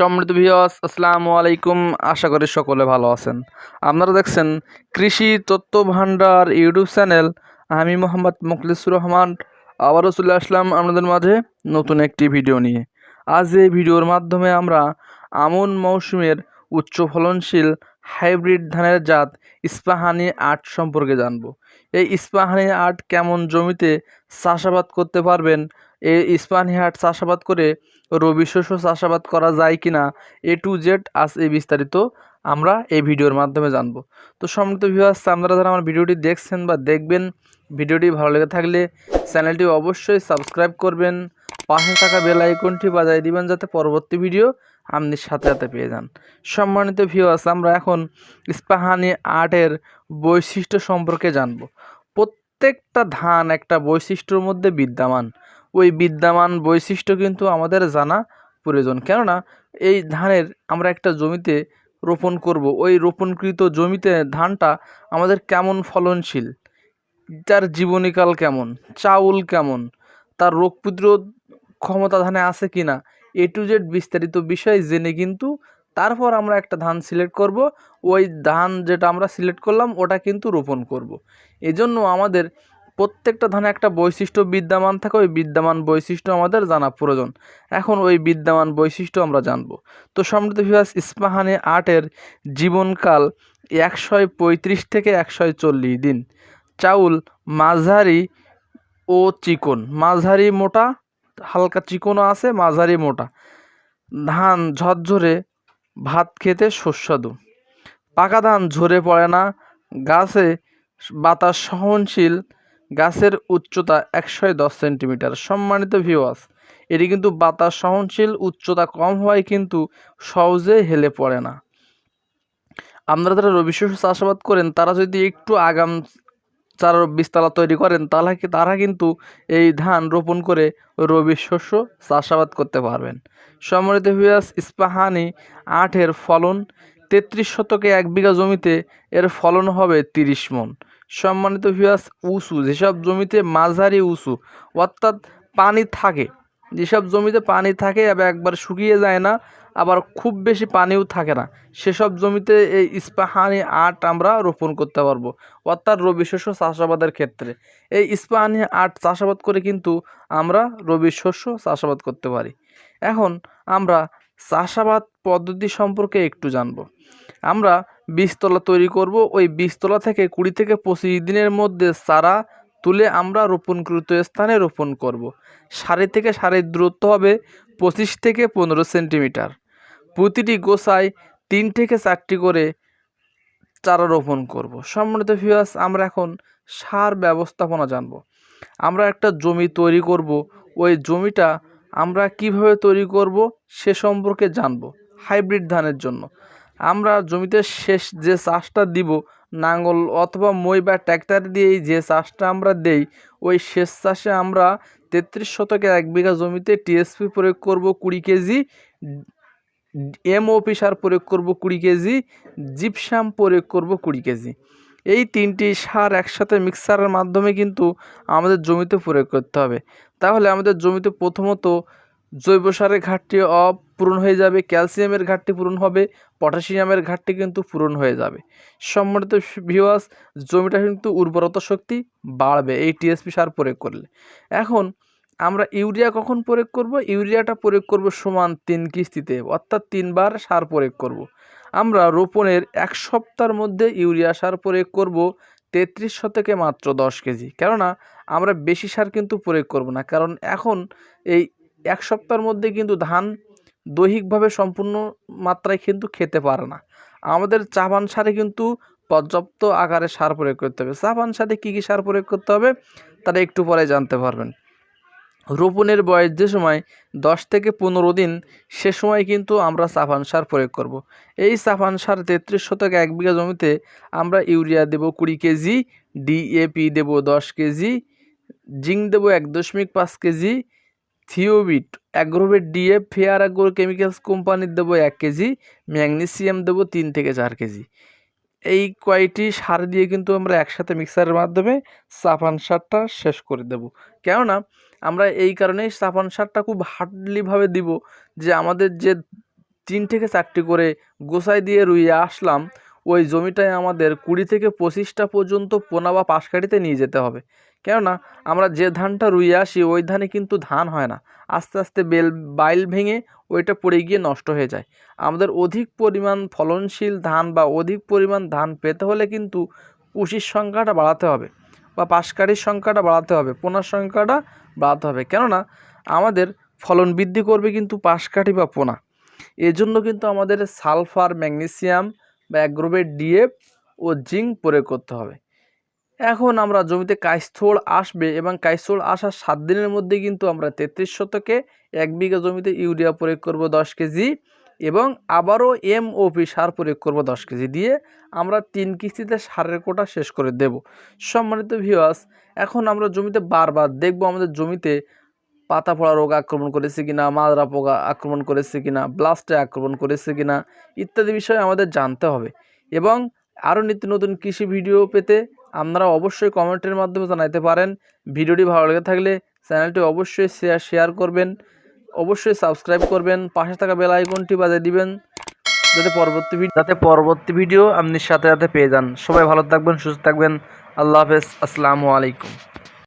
সম্মানিত ভিওস আসসালামু আলাইকুম। আশা করি সকলে ভালো আছেন। আপনারা দেখছেন কৃষি তত্ত্ব ভাণ্ডার ইউটিউব চ্যানেল। আমি মোহাম্মদ মুখলিসুর রহমান। আবারও চলে আসলাম আপনাদের মাঝে নতুন একটি ভিডিও নিয়ে। আজ এই ভিডিওর মাধ্যমে আমরা আমন মৌসুমের উচ্চ ফলনশীল হাইব্রিড ধানের জাত ইস্পাহানি আর্ট সম্পর্কে জানব। এই ইস্পাহানি আর্ট কেমন জমিতে চাষাবাদ করতে পারবেন এই ইস্পাহানি আট চাষাবাদ করে রবি শস্য চাষাবাদ করা যায় কিনা এ টু জেড আজ এই বিস্তারিত আমরা এই ভিডিওর মাধ্যমে জানব। তো সম্মিলিত ভিউয়ার্স আপনারা যারা আমার ভিডিওটি দেখছেন বা দেখবেন, ভিডিওটি ভালো লেগে থাকলে চ্যানেলটি অবশ্যই সাবস্ক্রাইব করবেন, পাশে থাকা বেল আইকনটি বাজায় দিবেন যাতে পরবর্তী ভিডিও আপনি সাথে সাথে পেয়ে যান। সম্মানিত ভিউয়ার্স আমরা এখন ইস্পাহানি আর্টের বৈশিষ্ট্য সম্পর্কে জানব। প্রত্যেকটা ধান একটা বৈশিষ্ট্যর মধ্যে বিদ্যমান। ওই বিদ্যমান বৈশিষ্ট্য কিন্তু আমাদের জানা প্রয়োজন। কেননা এই ধানের আমরা একটা জমিতে রোপণ করব, ওই রোপণকৃত জমিতে ধানটা আমাদের কেমন ফলনশীল? তার জীবনীকাল কেমন? চাউল কেমন? তার রোগ প্রতিরোধ ক্ষমতা ধানে আছে কি না এ টু জেড বিস্তারিত বিষয় জেনে কিন্তু তারপর আমরা একটা ধান সিলেক্ট করব। ওই ধান যেটা আমরা সিলেক্ট করলাম, ওটা কিন্তু রোপণ করব। এজন্য আমাদের প্রত্যেকটা ধানে একটা বৈশিষ্ট্য বিদ্যমান থাকে, ওই বিদ্যমান বৈশিষ্ট্য আমাদের জানা প্রয়োজন। এখন ওই বিদ্যমান বৈশিষ্ট্য আমরা জানব। তো সমৃদ্ধ ভিভাস ইস্পাহানি আটের জীবনকাল একশো পঁয়ত্রিশ থেকে একশো চল্লিশ দিন। চাউল, মাঝারি ও চিকন। মাঝারি মোটা, হালকা চিকনও আছে, মাঝারি মোটা। ধান ঝরঝরে, ভাত খেতে সুস্বাদু। পাকা ধান ঝরে পড়ে না। গাছে বাতাস সহনশীল গাছের উচ্চতা একশো দশ সেন্টিমিটার, সম্মানিত ভিওয়াস এটি কিন্তু বাতাস সহনশীল, উচ্চতা কম হওয়ায় কিন্তু সহজে হেলে পড়ে না। আপনারা যারা রবি শস্য চাষাবাদ করেন, তারা যদি একটু আগাম চারা বীজতলা তৈরি করেন, তাহলে তারা কিন্তু এই ধান রোপণ করে রবি শস্য চাষাবাদ করতে পারবেন। সম্মানিত ভিওয়াস ইস্পাহানি আটের ফলন তেত্রিশ শতকে এক বিঘা জমিতে এর ফলন হবে তিরিশ মন। সম্মানিত ভিয়াস উঁচু, যেসব জমিতে মাঝারি উঁচু, অর্থাৎ পানি থাকে, যেসব জমিতে পানি থাকে আবার একবার শুকিয়ে যায় না, আবার খুব বেশি পানিও থাকে না, সেসব জমিতে এই ইস্পাহানি আট আমরা রোপণ করতে পারব, অর্থাৎ রবি শস্য চাষাবাদের ক্ষেত্রে। এই ইস্পাহানি আট চাষাবাদ করে কিন্তু আমরা রবি শস্য চাষাবাদ করতে পারি। এখন আমরা চাষাবাদ পদ্ধতি সম্পর্কে একটু জানব। আমরা বীজতলা তৈরি করব। ওই বীজতলা থেকে কুড়ি থেকে পঁচিশ দিনের মধ্যে চারা তুলে আমরা রোপণকৃত স্থানে রোপণ করব। সারি থেকে সারির দূরত্ব হবে পঁচিশ থেকে পনেরো সেন্টিমিটার। প্রতিটি গোসায় তিন থেকে চারটি করে চারা রোপণ করব। সম্মানিত ভিউয়ার্স আমরা এখন সার ব্যবস্থাপনা জানব। আমরা একটা জমি তৈরি করব। ওই জমিটা আমরা কীভাবে তৈরি করব সে সম্পর্কে জানব। হাইব্রিড ধানের জন্য। আমরা জমিতে শেষ যে চাষটা দিব, নাঙ্গল অথবা মই বা ট্র্যাক্টর দিয়েই যে চাষটা আমরা দেই, ওই শেষ চাষে আমরা তেত্রিশ শতকে এক বিঘা জমিতে টিএসপি প্রয়োগ করব কুড়ি কেজি এমওপি সার প্রয়োগ করব কুড়ি কেজি, জিপসাম প্রয়োগ করব কুড়ি কেজি। এই তিনটি সার একসাথে মিক্সারের মাধ্যমে কিন্তু আমাদের জমিতে প্রয়োগ করতে হবে। তাহলে আমাদের জমিতে প্রথমত জৈব সারের ঘাটতি অপূরণ হয়ে যাবে, ক্যালসিয়ামের ঘাটতি পূরণ হবে, পটাশিয়ামের ঘাটতি কিন্তু পূরণ হয়ে যাবে। সম্মানিত ভিওয়াস জমিটা কিন্তু উর্বরতা শক্তি বাড়বে, এই টিএসপি সার প্রয়োগ করলে। এখন, আমরা ইউরিয়া কখন প্রয়োগ করব? ইউরিয়াটা প্রয়োগ করব সমান তিন কিস্তিতে, অর্থাৎ তিনবার সার প্রয়োগ করব। আমরা রোপণের এক সপ্তাহের মধ্যে ইউরিয়া সার প্রয়োগ করব তেত্রিশ শতকে মাত্র দশ কেজি। কেননা, আমরা বেশি সার কিন্তু প্রয়োগ করব না, কারণ এখন এই এক সপ্তাহের মধ্যে কিন্তু ধান দৈহিকভাবে সম্পূর্ণ মাত্রায় কিন্তু খেতে পারে না। আমাদের চাবান সারে কিন্তু পর্যাপ্ত আকারে সার প্রয়োগ করতে হবে। চাবান সারে কী কী সার প্রয়োগ করতে হবে, তারা একটু পরে জানতে পারবেন। রোপণের বয়স যে সময়, দশ থেকে পনেরো দিন, সে সময় কিন্তু আমরা সাফান সার প্রয়োগ করব। এই সাফান সার তেত্রিশ শতক এক বিঘা জমিতে আমরা ইউরিয়া দেব কুড়ি কেজি, ডিএপি দেব দশ কেজি, জিঙ্ক দেব এক দশমিক পাঁচ KG থিওবিট, Agrovet DF Fair Agro Chemicals কোম্পানির দেবো এক কেজি, ম্যাগনেসিয়াম দেবো তিন থেকে চার কেজি। এই কয়টি সার দিয়ে কিন্তু আমরা একসাথে মিক্সারের মাধ্যমে সাফান সারটা শেষ করে দেব। কেননা, আমরা এই কারণেই সাফান সারটা খুব হার্ডলিভাবে দিব যে আমাদের যে তিন থেকে চারটি করে গোসাই দিয়ে রুইয়ে আসলাম, ওই জমিটায় আমাদের কুড়ি থেকে পঁচিশটা পর্যন্ত পোনা বা পাশকাঠিতে নিয়ে যেতে হবে। কেননা আমরা যে ধানটা রুইয়ে আসি, ওই ধানে কিন্তু ধান হয় না। আস্তে আস্তে বেল, বাইল ভেঙে ওইটা পড়ে গিয়ে নষ্ট হয়ে যায়। আমাদের অধিক পরিমাণ ফলনশীল ধান বা অধিক পরিমাণ ধান পেতে হলে কিন্তু পুষির সংখ্যাটা বাড়াতে হবে বা পাশকাঠির সংখ্যাটা বাড়াতে হবে, পোনার সংখ্যাটা বাড়াতে হবে। কেননা আমাদের ফলন বৃদ্ধি করবে কিন্তু পাশকাঠি বা পোনা। এজন্য কিন্তু আমাদের সালফার, ম্যাগনেসিয়াম বা অ্যাগ্রোভেট ডিএফ ও জিঙ্ক প্রয়োগ করতে হবে। এখন আমরা জমিতে কাইস্থল আসবে এবং কাইস্থল আসার সাত দিনের মধ্যে কিন্তু আমরা তেত্রিশ শতকে এক বিঘা জমিতে ইউরিয়া প্রয়োগ করব দশ কেজি এবং আবারও এমওপি সার প্রয়োগ করব দশ কেজি দিয়ে আমরা তিন কিস্তিতে সারের কোটা শেষ করে দেব। সম্মানিত ভিউয়ার্স এখন আমরা জমিতে বারবার দেখব আমাদের জমিতে পাতা পড়া রোগ আক্রমণ করেছে কিনা মাজরা পোকা আক্রমণ করেছে কিনা, ব্লাস্টে আক্রমণ করেছে কিনা ইত্যাদি বিষয়ে আমাদের জানতে হবে। এবং আরও নিত্য নতুন কৃষি ভিডিও পেতে আপনারা অবশ্যই কমেন্টের মাধ্যমে জানাইতে পারেন। ভিডিওটি ভালো লেগে থাকলে চ্যানেলটি অবশ্যই শেয়ার শেয়ার করবেন। অবশ্যই সাবস্ক্রাইব করবেন। পাশে থাকা বেল আইকনটি বাজিয়ে দিবেন, যাতে পরবর্তী ভিডিও যাতে পরবর্তী ভিডিও আপনি সাথে সাথে পেয়ে যান। সবাই ভালো থাকবেন, সুস্থ থাকবেন। আল্লাহ হাফেজ। আসসালামু আলাইকুম।